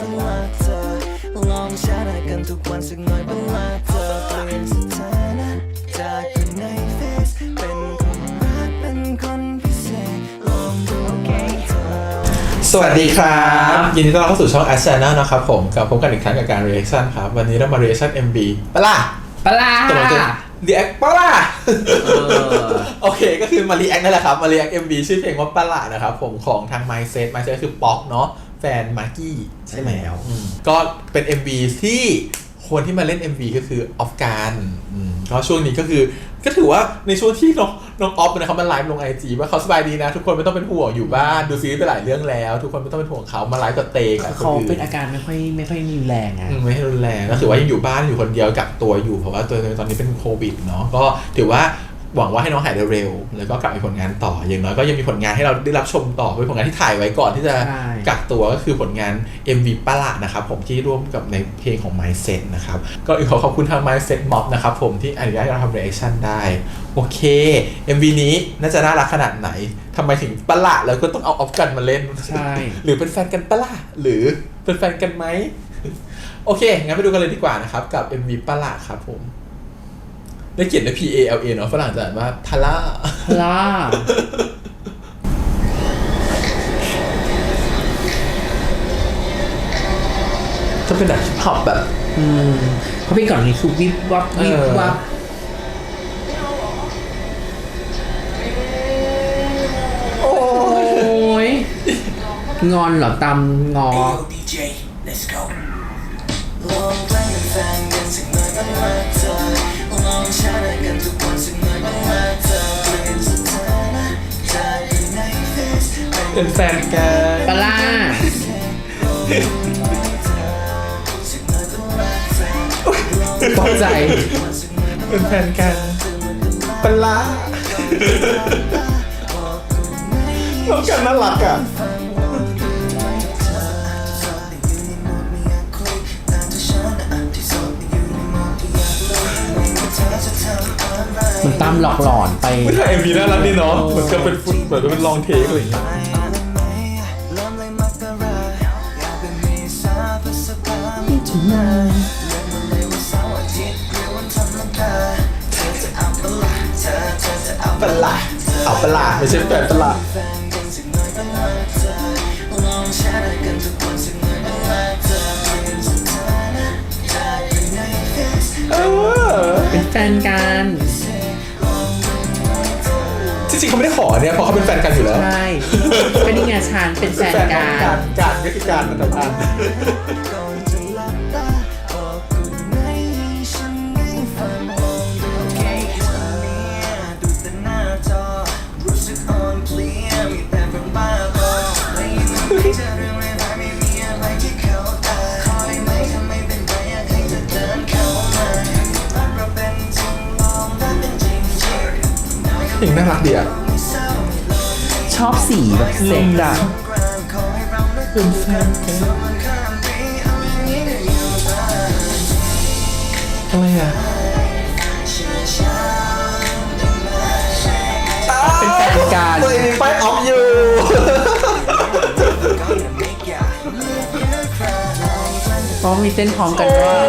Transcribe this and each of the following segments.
เป็นรักเธอลองแชร์ได้กันทุกวันสักหน่อยเป็นรักเธอเปลี่ยนสถานะจากคนในเฟซเป็นคนรักเป็นคนพิเศษลองดูว่าเธอ สวัสดีครับ ยินดีต้อนรับเข้าสู่ช่อง a s c h a n n e l นะครับผมกลับพบกันอีกครั้งกับการ reaction ครับ วันนี้เรามา reaction MV ปะล่ะปลาตกลงจะ react ปะล่ะ เออ โอเคก็คือมา react นั่นแหละครับ มา react MV ชื่อเพลงว่าปะล่ะนะครับผมของทาง Mindset Mindset คือป๊อกเนาะแฟนมาร์กี้ ใช่ไหมใช่แล้วอืมก็เป็น MV ที่คนที่มาเล่น MV ก็คือออฟการอืมก็ช่วงนี้ก็คือก็ถือว่าในช่วงที่น้องน้องออฟนะครับมาไลฟ์ลงไอจีว่าเขาสบายดีนะ ทุกคนไม่ต้องเป็นห่วงอยู่บ้านดูซีรีส์ไปหลายเรื่องแล้ว ทุกคนไม่ต้องเป็นห่วงเขามาไลฟ์กับเตงกับคนเขาอื่นเป็นอาการไม่ค่อยไม่ค่อยมีแรงอะอืมไม่ให้รุนแรงก็ถือว่ายังอยู่บ้านอยู่คนเดียวกักตัวอยู่เพราะว่าตัวตอนนี้เป็นโควิดเนาะก็ถือว่า หวังว่าให้น้องหายเร็วๆ แล้วก็กลับมีผลงานต่อ อย่างน้อยก็ยังมีผลงานให้เราได้รับชมต่อเป็นผลงานที่ถ่ายไว้ก่อนที่จะใช่กักตัวก็คือผลงาน MV ปะละนะครับผมที่ร่วมกับในเพลงของ Mindset นะครับ ก็อีกขอขอบคุณทาง Mindset Mob นะครับผมที่อนุญาตให้เราทำ reaction ได้ โอเค MV นี้น่าจะน่ารักขนาดไหนทำไมถึงปะละแล้วก็ต้องเอาออฟกันมาเล่นใช่หรือเป็นแฟนกันปะล่ะหรือเป็นแฟนกันไหมโอเคงั้นไปดูกันเลยดีกว่านะครับกับ MV ปะล่ะครับผม ได้เขียนด้วย P A L A เนาะฝรั่งจะอ่านว่าพาล่าปลาถ้าเป็นแบบฮิปฮอปแบบ อืมเขาเป็นก่อนนี้คือวิบวับวิบวับ โอ้โอ้ยงอนเหรอตำงอ DJ let's go ลองแกล้งเป็นแฟนกันสักหน่อยเป็นรักเธอลองแชร์ได้กันทุกวันสักหน่อยเป็นรักเธอเปลี่ยนสถานะจากอยู่ในเฟซเป็นแฟนกันปลาสักหน่อยเป็นรักเธอตกใจ เป็นแฟนกันปะล่าน้องกันน่ารักอะ มันตามหลอกหลอนไป ไม่ใช่ MV น่ารักดีเนาะเหมือนกับเป็นฟุตเหมือนกับเป็นลองเทคอะไรอย่างเงี้ยเริ่มเลยมักจะรักอยากเป็นมีสาพฤษภามิถุนาเลือกมาเลยว่าเสาร์อาทิตย์หรือวันธรรมดาเธอจะเอาปะล่ะเธอเธอจะเอาปะล่ะเอาปะล่ะไม่ใช่แฟนปะล่ะแฟนกันสักหน่อยเป็นรักเธอลองแชร์ได้กันทุกวันสักหน่อยเป็นรักเธอเปลี่ยนสถานะจากอยู่ในเฟซเออเป็นแฟนกัน จริงๆเขาไม่ได้ขอเนี่ยเพราะเขาเป็นแฟนกันอยู่แล้ว ใช่ก็นี่ไงชานเป็นแฟนกัการนการก็คือการอันตรพั เพลงน่ารักดีอะไม่เศร้าไม่ลงไม่ชอบสีแบบเซ็กอะกรานขอให้เราได้เป็นแฟนกันมันข้ามปีเอาอย่างนี้ก็อยู่ได้อะไรอะเป็นแฟนกันตัวเองไปออฟอยู่เพราะมีเต้นพร้อมกันด้วย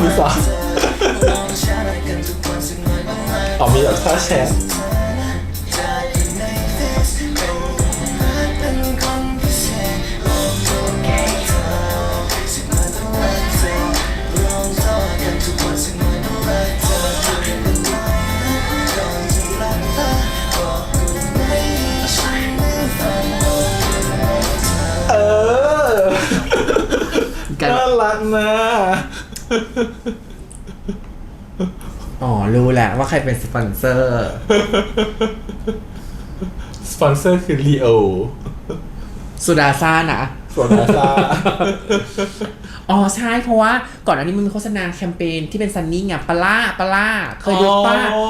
เอามีซอมีซอเอามีแบบท่าแชร์น่ารักนะ อ๋อ รู้แหละว่าใครเป็นสปอนเซอร์ สปอนเซอร์คือ Leo สุดาซ่านะ ส่วนนาซาอ๋อ ใช่ เพราะว่าก่อนอันนี้มันมีโฆษณาแคมเปญที่เป็นซันนี่ไงปลาล่าปลาล่าเคยดูป้าอ๋อ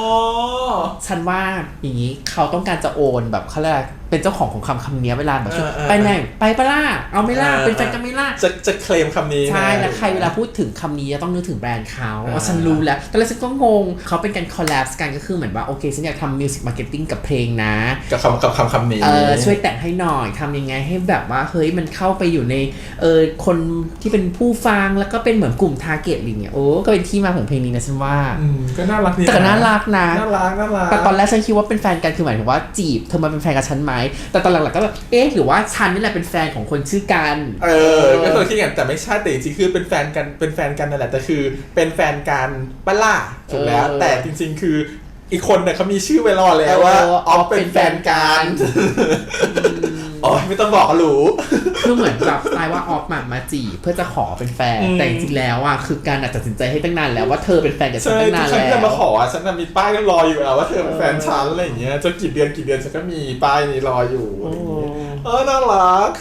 ฉันว่าอย่างนี้เขาต้องการจะโอนแบบเขาเรียกอะไร เป็นเจ้าของของคำคำนี้เวลาแบบเออเออ ไปไหนไปปะล่าเอาไม่ล่าเออเป็นแฟนกันไม่ล่า จะจะเคลมคำนี้ใช่นะแล้วใครเวลาพูดถึงคำนี้จะต้องนึกถึงแบรนด์เขาอ่าว่าฉันรู้แล้วตอนแรกฉันก็งงเขาเป็นการคอลแลบกันก็คือเหมือนว่า โอเค ฉันอยากทำมิวสิกมาร์เก็ตติ้งกับเพลงนะ กับคำกับคำคำนี้ เออช่วยแต่งให้หน่อยทำยังไงให้แบบว่า เฮ้ยมันเข้าไปอยู่ในเออคนที่เป็นผู้ฟังแล้วก็เป็นเหมือนกลุ่มทาร์เก็ตอะไรเงี้ยโอ้ก็เป็นที่มาของเพลงนี้นะฉันว่า อืมก็น่ารักดีแต่ก็น่ารักนะ น่ารักน่ารักแต่ตอนแรกฉันคิดว่าเป็นแฟนกันคือหมายถึงว่าจีบเธอมาเป็นแฟนกับฉันไหมแต่ตอนหลังๆก็แบบเอ๊ะหรือว่าฉันนี่แหละเป็นแฟนของคนชื่อกันเออก็เคยคิดอย่างแต่ไม่ใช่แต่จริงๆคือเป็นแฟนกันเป็นแฟนกันนั่นแหละแต่คือเป็นแฟนกันปะล่าถูกแล้วเออแต่จริง ๆ คืออีกคนเนี่ยเขามีชื่อไว้รอแล้วว่าเออออฟเป็นแฟนกัน อ๋อไม่ต้องบอกก็รู้ คือเหมือนแบบสไตล์ว่าออฟมามาจีบเพื่อจะขอเป็นแฟน อืม แต่จริงๆแล้วอะคือการอาจจะตัดสินใจให้ตั้งนานแล้วว่าเธอเป็นแฟนกับฉันใช่ตั้งทุนากนครั้งแล้ที่จะวมาขออะฉันน่ะมีป้ายก็รออยู่แล้วว่าเธอเป็นแฟนฉันอะไรอย่างเงี้ยจะกี่เดือนกี่เดือนฉันก็มีป้ายนี้รออยู่อะไรอย่างเงี้ยเออน่ารัก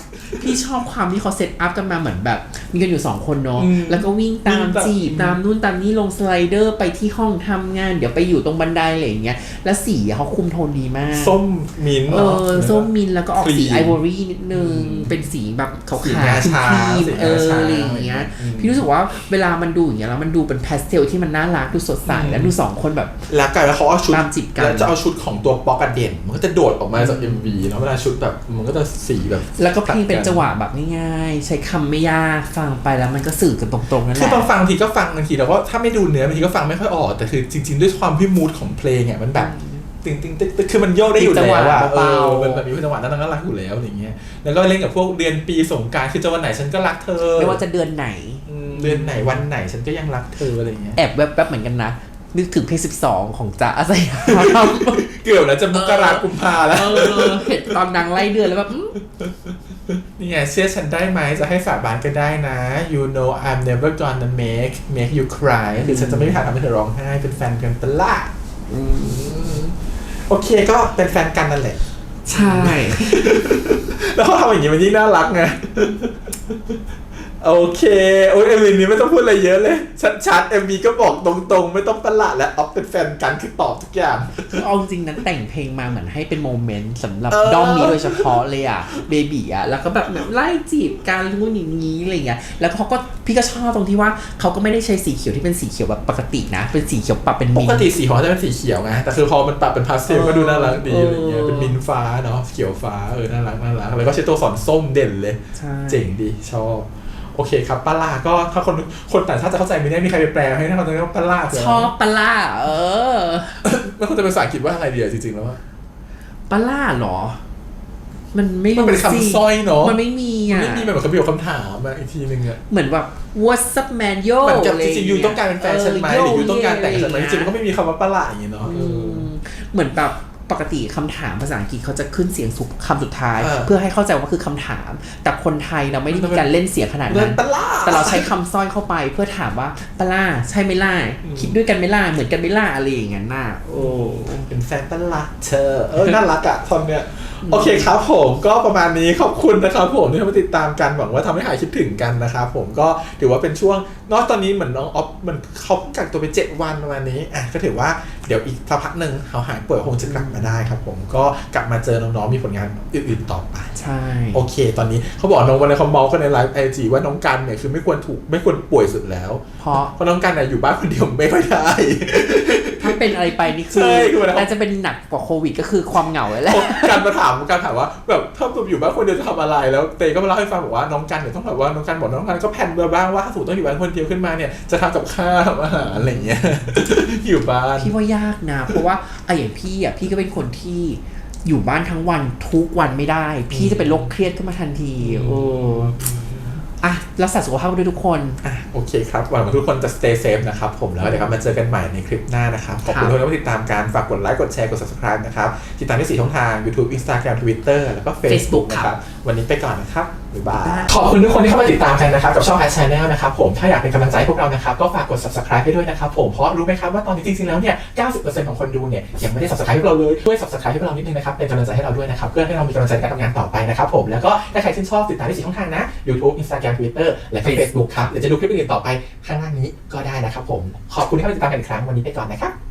พี่ชอบความที่เขาเซตอัพกันมาเหมือนแบบ มีกันอยู่สองคนเนาะอืมแล้วก็วิ่งตามวิ่งตามจีบตามนู่นตามนี่ลงสไลเดอร์ไปที่ห้องทำงาน เดี๋ยวไปอยู่ตรงบันไดอะไรอย่างเงี้ยแล้วสีอะเขาคุมโทนดีมากส้มมิ้นท์เอเนาะอส้มมินท์แล้วก็ออกสีครีมไอวอรี่นิดนึงเป็นสีแบบขาวสีๆงาช้างครีมสีเอองาช้างอะไรอย่างเงี้ยอืมพี่รู้สึกว่าเวลามันดูอย่างเงี้ยแล้วมันดูเป็นพาสเทลที่มันน่ารักดูสดใสอืมแล้วดูสองคนแบบแล้วกลายเป็นเขาเอาชุดตามจีบกันแล้วจะเอาชุดของตัวป๊อกอะเด่นมันก็จะโดดออกมาจาก MV แล้วเวลาชุดแบบมันก็จะสีแบบ แล้วก็เพลงเป็นตัดกัจังหวะแบบง่ายๆ ใช้คำไม่ยากฟังไปแล้วมันก็สื่อกันตรงๆนั่นแหคือละตอนฟังบางทีก็ฟังบางทีแล้วก็ถ้าไม่ดูเนื้อบางทีก็ฟังไม่ค่อยออกแต่คือจริง ๆ ด้วยความที่มูดของเพลงอะมันแบบตึงตึงตึงตึงคือมันโยกได้อยู่จังหแล้ววะอะเอเบาอๆมันแบบมีจังหวะน่ารักน่ารักอยู่แล้วอย่างเงี้ยแล้วก็เล่นกับพวกเดือนปีสงกรารคือจะวันไหนฉันก็รักเธอไม่ว่าจะเดือนไหนอืมเดือนไหนวันไหนฉันก็ยังรักเธออะไรอย่างเงี้ยแอบแวบๆเหมือนกันนะนึกถึงเพลง12ของจ๊ะอาสยามเกือบแล้วจะมกรากุมภาแล้วเออเห็นตอนดังไล่เดือนแล้วแบบอื้อ นี่ไงเชื่อฉันได้ไหมจะให้สาบานก็ได้นะ you know I'm never gonna make make you cry คือฉันจะไม่มีทางทำให้เธอร้องไห้ เป็นแฟนกันตละโอเคก็เป็นแฟนกันนั่นแหละ ใช่ แล้วเขาทำอย่างนี้มันยิ่งน่ารักไง โอเคโอ้ยเอ็มวีนี้ไม่ต้องพูดอะไรเยอะเลย ชัดๆเอ็มวีก็บอกตรงๆ ไม่ต้องประหลาดและออฟเป็นแฟนกันคือตอบทุกอย่างคือเอาจริงๆนั้นแต่งเพลงมาเหมือนให้เป็นโมเมนต์สำหรับเออด้อมนี้โดยเฉพาะเลยอะเบบีอะแล้วก็แบบไล่จีบกันรู้อย่างนี้อะไรเงี้ยแล้วเขาก็พี่ก็ชอบตรงที่ว่าเขาก็ไม่ได้ใช้สีเขียวที่เป็นสีเขียวแบบปกตินะ เป็นสีเขียวปรับเป็นปมินกท์ติสีของเขาจะเป็นสีเขียวไงแต่คือพอมันปรับเป็นพาสเทลก็ดูน่ารักดีเออออะไรเงี้ยเป็นมินท์ฟ้าเนาะเขียวฟ้าเออน่ารักน่ารักแล้วก็ใช้ตัวสอนส้มเด่นเลยใช่เจ๋งดีชอบ โอเคครับปลาล่าก็ถ้าคนคนต่างชาติจะเข้าใจไม่ได้มีใครไปแปลให้ถ้าเขาจะเรียกว่าปลาล่าคืะไรชอบปลาล่าเออ แล้วคนจะเป็นภาษาอังกฤษว่าอะไรเดียวจริงๆแล้วว่าปลาล่าเหรอ มันไม่มันเป็นรู้คำสิสร้อยเนอะมันไม่มีมันอะไม่มีแบบเขาเปลี่ยนคำถามมาอีกทีนึงอะเหมือนแบบ what's up man yo เหมือนกับะจไย่าริงๆเยูต้องการเป็นแฟนฉันไหมเหรือยูต้องการแต่งฉันไหมจโย่ริงๆมันก็ไม่มีคำว่าประหลาดอย่างนี้เนาะอืมเหมือนแบบ ปกติคำถามภาษาอังกฤษเขาจะขึ้นเสียงสุดคำสุดท้ายเออเพื่อให้เข้าใจว่าคือคำถาม แต่คนไทยเราไม่ได้มีการเล่นเสียงขนาดเรื่อนั้งนประหลาดแต่เราใช้คำสร้อยเข้าไปเพื่อถามว่าปลาล่าใช่ไหมล่ะอืมคิดด้วยกันไหมล่ะเหมือนกันไหมล่ะอะไรอย่างเงี้ยน่ะโอ้เป็นแฟนประหลาดเธอเออน่ารักอะทอนเนี้ยโอเคครับผมก็ประมาณนี้ขอบคุณนะครับผมที่มาติดตามกันหวังว่าทำให้หายคิดถึงกันนะครับผมก็ถือว่าเป็นช่วงนอกตอนนี้เหมือนน้องออฟมันเขากักตัวไปเจ็ดวันประมาณนี้อะก็ถือว่าเดี๋ยวอีกสักพักหนึ่งเขาหายป่วยคงจะกลับมาได้ครับ ผมก็กลับมาเจอน้องๆมีผลงานอื่นๆต่อไปใช่โอเค ตอนนี้เขาบอกน้องวันในคอมเมนต์กันในไลฟ์ไอจีว่าน้องกันเนี่ยคือไม่ควรถูกไม่ควรป่วยสุดแล้ว เพราะเพราะน้องกันเนี่ยอยู่บ้านคนเดียวไม่ค่อยได้ถ้า เป็นอะไรไปนี่คือใช่คือมันน่าจะเป็นหนักกว่าโควิดก็คือความเหงาแหละ การมาถามการถามว่าแบบถ้าผมอยู่บ้านคนเดียวจะทำอะไร แล้วเตก็มาเล่าให้ฟังบอกว่าน้องกันเนี่ยต้องแบบว่าน้องกันบอกน้องกันก็แพลนมาบ้างว่าถ้าสมมติต้องอยู่บ้านคนเดียวขึ้นมาเนี่ยจะทำกับข้าวทำอาหารอะไรอย่างเงี้ย อยู่บ้าน พี่ว่ายากนะ เพราะว่าไอะอย่างพี่อะพี่ก็เป็นคนที่อยู่บ้านทั้งวันทุกวันไม่ได้ พี่จะเป็นโรคเครียดขึ้นมาทันทีโอ้ อะรักษาสุขภาพด้วยทุกคนอะโอเคครับ หวังว่าทุกคนจะ stay safe นะครับผมแล้วเดี๋ยวครับมาเจอกันใหม่ในคลิปหน้านะครับ ขอบคุณครับทุกคนที่ติดตามการฝากกดไลค์กดแชร์กด subscribe นะครับ ติดตามที่สีช่องทาง YouTube Instagram Twitter แล้วก็ Facebook Facebook นะคครัรับบวันนี้ไปก่อนนะครับบ๊ายบายขอบคุณทุกคนที่เข้ามาติดตามกันนะครับกับช่อง a อ Channel นะครับผมถ้าอยากเป็นกำลังใจให้พวกเรานะครับก็ฝากกด subscribe ให้ด้วยนะครับผมเพราะรู้ไหมครับว่าตอนนี้จริงๆแล้วเนี่ย 90%ของคนดูเนี่ยยังไม่ได้ subscribe ให้เราเลยช่วย subscribe ให้พวกเรานิดนึงนะครับเป็นกำลังใจให้เราด้วยนะครับเพื่อให้เรามีกำลังใจในการทำงานต่อไปนะครับผมแล้วก็ถ้าใครชื่นชอบติดตามได้สี่ช่องทางนะ YouTube Instagram Twitter และก็ Facebook ครับเดี๋ยวจะดูคลิปอื่นๆต่อไปข้างล่างนี้ก็ได้นะครับผมขอบคุณที่เข้ามาติดตามกันอีกครั้งวันนี้ไปก่อนนะครับ